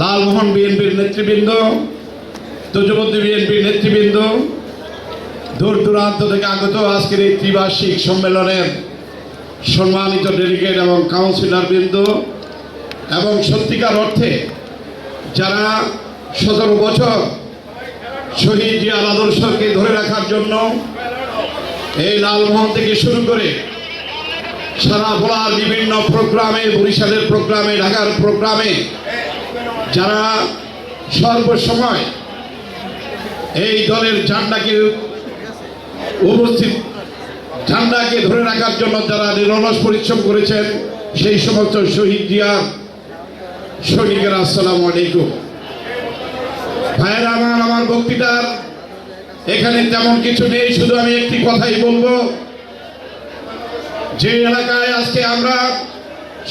লালমোহন বিএনপির নেতৃবৃন্দ তজুমদ্দি বিএনপির নেতৃবৃন্দ, দূর দূরান্ত থেকে আগত আজকের এই ত্রিবার্ষিক সম্মেলনের সম্মানিত ডেলিগেট এবং কাউন্সিলর বৃন্দ এবং সত্যিকার অর্থে যারা সতেরো বছর শহীদ জিয়ার আদর্শকে ধরে রাখার জন্য এই লালমোহন থেকে শুরু করে সারা ভোলার বিভিন্ন প্রোগ্রামে, বরিশালের প্রোগ্রামে, ঢাকার প্রোগ্রামে যারা সর্বসময় এই দলের ঝান্ডাকে উপস্থিত, ঝান্ডাকে ধরে রাখার জন্য যারা নিরলস পরিশ্রম করেছেন, সেই সমস্ত শহীদ জিয়া সৈনিকেরা আসসালাম আলাইকুম। ভাইয়েরা আমার আমার বক্তৃতার এখানে তেমন কিছু নেই, শুধু আমি একটি কথাই বলব। যে এলাকায় আজকে আমরা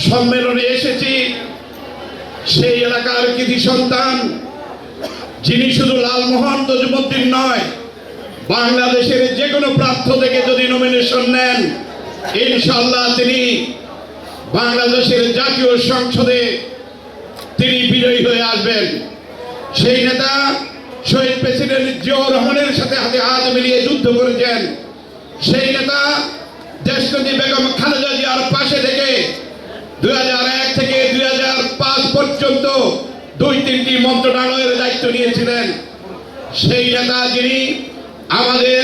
সম্মেলনে এসেছি সেই এলাকার কৃতি সন্তান, যিনি শুধু লালমোহন তজুমুদ্দিন নয়, বাংলাদেশের যে কোনো প্রার্থ থেকে যদি নমিনেশন নেন ইনশাল্লাহ তিনি বাংলাদেশের জাতীয় সংসদে তিনি বিজয়ী হয়ে আসবেন। সেই নেতা শহীদ প্রেসিডেন্ট জিয়াউর রহমানের সাথে হাতে হাত মিলিয়ে যুদ্ধ করেছেন। সেই নেতা দেশনদী বেগম খালেদা জিয়ার পাশে থেকে দুই পর্যন্ত দুই, তিনটি মন্ত্রণালয়ের দায়িত্ব নিয়েছিলেন। সেই নেতা যিনি আমাদের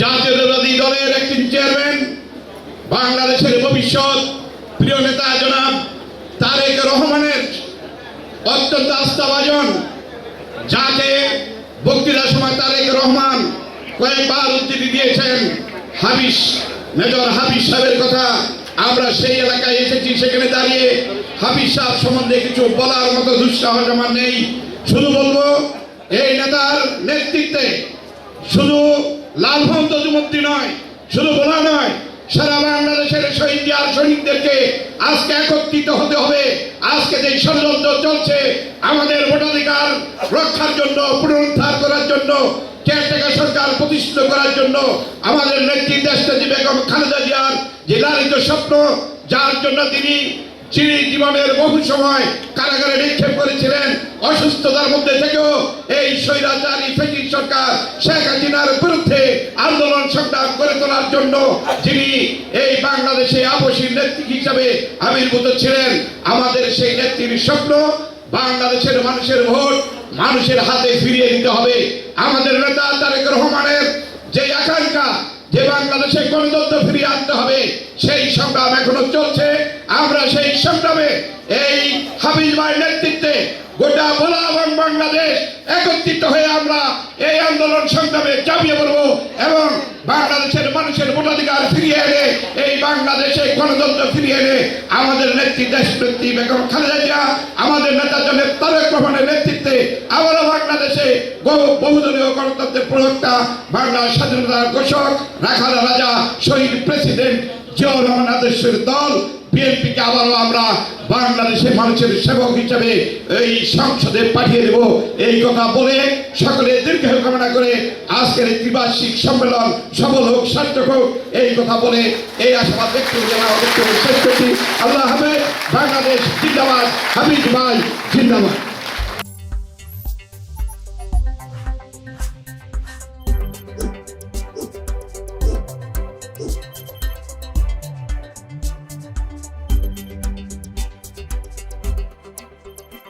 জাতীয়তাবাদী দলের একজন চেয়ারম্যান বাংলাদেশের ভবিষ্যৎ প্রিয় নেতা জনাব তারেক রহমানের অত্যন্ত আস্থাভাজন, যাকে বক্তৃতার সময় তারেক রহমান কয়েকবার উদ্ধৃতি দিয়েছেন হাবিস মেজর হাবিস সাহেবের কথা। আমরা সেই এলাকায় এসেছি, সেখানে দাঁড়িয়ে হাবিস সাহেব সম্বন্ধে কিছু বলার মতো দুঃসাহস আমার নেই। শুধু বলব, এই নেতার নেতৃত্বে শুধু লালমোহন তজুমুক্তি নয়, শুধু বলা নয়, সারা বাংলাদেশের শহীদ সৈনিকদেরকে আজকে একত্রিত হতে হবে। আজকে যে ষড়যন্ত্র চলছে, আমাদের ভোটাধিকার রক্ষার জন্য, পুনরুদ্ধার করার জন্য, কেয়ারটেকার সরকার প্রতিষ্ঠিত করার জন্য আমাদের নেত্রী দেশনেত্রী বেগম খালেদা জিয়ার যে লালিত স্বপ্ন, যার জন্য তিনি যিনি জীবনের বহু সময় কারাগারে নিক্ষেপ করেছিলেন, অসুস্থতার মধ্যে থেকেও এই স্বৈরাচারী ফেটির সরকার শেখ হাসিনার বিরুদ্ধে আন্দোলন সংগ্রাম করে তোলার জন্য যিনি এই বাংলাদেশে আপসীর নেত্রী হিসাবে আবির্ভূত ছিলেন, আমাদের সেই নেত্রীর স্বপ্ন, বাংলাদেশের মানুষের ভোট মানুষের হাতে ফিরিয়ে দিতে হবে। আমাদের নেতা তারেক রহমানের যে আকাঙ্ক্ষা যে বাংলাদেশে গণতন্ত্র ফিরিয়ে আনতে হবে, সেই সংগ্রাম এখনও চলছে। আমরা সেই সংগ্রামে এই হাবিজ ভাইয়ের নেতৃত্বে গোটা ভোলা এবং বাংলাদেশ একত্রিত হয়ে আমরা এই আন্দোলন সংগ্রামে চাপিয়ে পড়ব এবং বাংলাদেশের মানুষের ভোটাধিকার ফিরিয়ে এনে, এই বাংলাদেশে গণতন্ত্র ফিরিয়ে এনে আমাদের নেত্রী দেশ নেত্রী বেগম খালেদা জিয়া, আমাদের নেতা জনের তারেক রহমানের নেতৃত্বে আবারও বাংলাদেশে বহু- বহুদলীয় গণতন্ত্রের প্রবক্তা বাংলা স্বাধীনতার ঘোষক, রাখাল রাজা, শহীদ প্রেসিডেন্ট জিয়াউর রহমান আদর্শের দল, বিএনপিকে আবারও আমরা বাংলাদেশের মানুষের সেবক হিসেবে এই সংসদে পাঠিয়ে দেব। এই কথা বলে সকলে দীর্ঘ কামনা করে আজকের এই ত্রিবার্ষিক সম্মেলন সফল হোক, সার্থক হোক, এই কথা বলে এই আশাবাদ ব্যক্ত শেষ করছি। আল্লাহ হাফেজ, বাংলাদেশ জিন্দাবাদ। হাবিজ ভাই, জিন্দাবাদ।